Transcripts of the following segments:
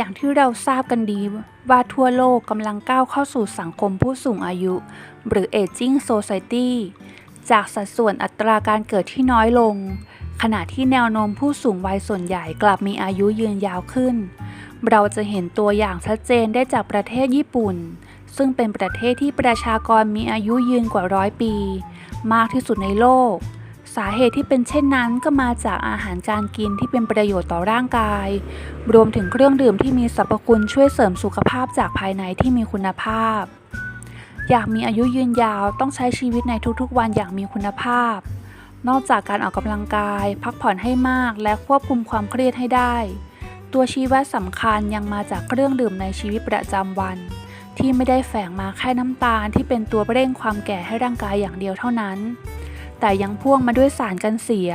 อย่างที่เราทราบกันดีว่าทั่วโลกกำลังก้าวเข้าสู่สังคมผู้สูงอายุ หรือ Aging Society จากสัดส่วนอัตราการเกิดที่น้อยลง ขณะที่แนวโน้มผู้สูงวัยส่วนใหญ่กลับมีอายุยืนยาวขึ้น เราจะเห็นตัวอย่างชัดเจนได้จากประเทศญี่ปุ่น ซึ่งเป็นประเทศที่ประชากรมีอายุยืนกว่าร้อยปี มากที่สุดในโลกาเหตุที่เป็นเช่นนั้นก็มาจากอาหารการกินที่เป็นประโยชน์ต่อร่างกาย รวมถึงเครื่องดื่มที่มีสรรพคุณช่วยเสริมสุขภาพจากภายในที่มีคุณภาพ อยากมีอายุยืนยาวต้องใช้ชีวิตในทุกๆ วันอย่างมีคุณภาพ นอกจากการออกกำลังกาย พักผ่อนให้มากและควบคุมความเครียดให้ได้ ตัวชี้วัดสำคัญยังมาจากเครื่องดื่มในชีวิตประจำวัน ที่ไม่ได้แฝงมาแค่น้ำตาลที่เป็นตัวเร่งความแก่ให้ร่างกายอย่างเดียวเท่านั้น แต่ยังพ่วงมาด้วยสารกันเสีย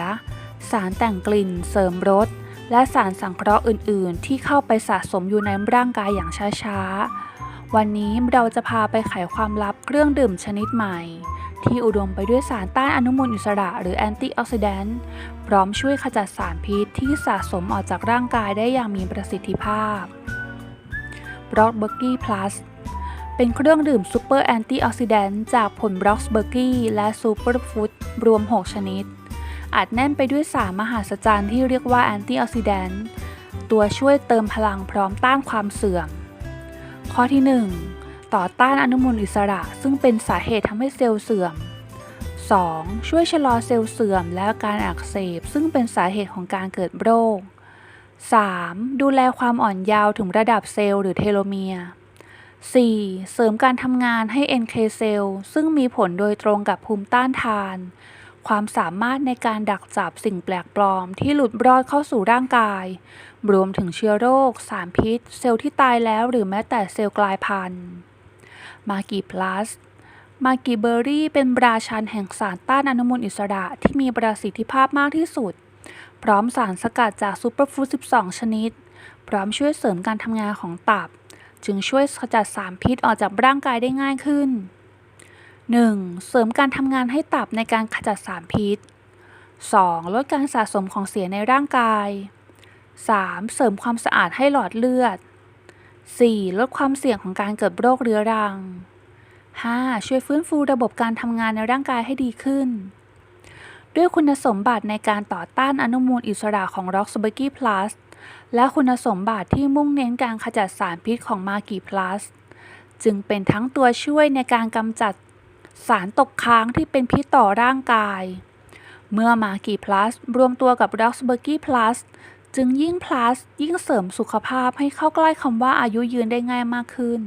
สารแต่งกลิ่น เสริมรส และสารสังเคราะห์อื่น ๆ ที่เข้าไปสะสมอยู่ในร่างกายอย่างช้า ๆ วันนี้เราจะพาไปไขความลับเครื่องดื่มชนิดใหม่ ที่อุดมไปด้วยสารต้านอนุมูลอิสระหรือแอนตี้ออกซิแดนต์พร้อมช่วยขจัดสารพิษที่สะสมออกจากร่างกายได้อย่างมีประสิทธิภาพ b r o c k b u r g y Plus เป็นเครื่องดื่มซูเปอร์แอนตี้ออกซิแดนต์จากผลบล็อกเบอร์กี้และซูเปอร์ฟู้ดรวม 6 ชนิดอัดแน่นไปด้วยสารมหาศจรรย์ที่เรียกว่าแอนตี้ออกซิแดนต์ตัวช่วยเติมพลังพร้อมต้านความเสื่อม ข้อที่ 1 ต่อต้านอนุมูลอิสระซึ่งเป็นสาเหตุทำให้เซลล์เสื่อม 2. ช่วยชะลอเซลล์เสื่อมและการอักเสบซึ่งเป็นสาเหตุของการเกิดโรค 3. ดูแลความอ่อนเยาว์ถึงระดับเซลล์หรือเทโลเมียร์ 4. เสริมการทำงานให้ NK เซลล์ซึ่งมีผลโดยตรงกับภูมิต้านทาน ความสามารถในการดักจับสิ่งแปลกปลอมที่หลุดรอดเข้าสู่ร่างกาย รวมถึงเชื้อโรค สารพิษ เซลล์ที่ตายแล้วหรือแม้แต่เซลล์กลายพันธุ์ มากีพลัสมากีเบอร์รี่เป็นราชันแห่งสารต้านอนุมูลอิสระที่มีประสิทธิภาพมากที่สุด พร้อมสารสกัดจากซูเปอร์ฟู้ด12 ชนิด พร้อมช่วยเสริมการทำงานของตับ จึงช่วยขจัดสารพิษออกจากร่างกายได้ง่ายขึ้น 1. เสริมการทำงานให้ตับในการขจัดสารพิษ 2. ลดการสะสมของเสียในร่างกาย 3. เสริมความสะอาดให้หลอดเลือด 4. ลดความเสี่ยงของการเกิดโรคเรื้อรัง 5. ช่วยฟื้นฟูระบบการทำงานในร่างกายให้ดีขึ้น ด้วยคุณสมบัติในการต่อต้านอนุมูลอิสระของ r o x b u r g y Plus และคุณสมบัติที่มุ่งเน้นการขจัดสารพิษของมากีพลัสจึงเป็นทั้งตัวช่วยในการกำจัดสารตกค้างที่เป็นพิษต่อร่างกาย เมื่อมากีพลัสรวมตัวกับด็อกเบอร์กี้พลัสจึงยิ่งพลัสยิ่งเสริมสุขภาพให้เข้าใกล้คำว่าอายุยืนได้ง่ายมากขึ้น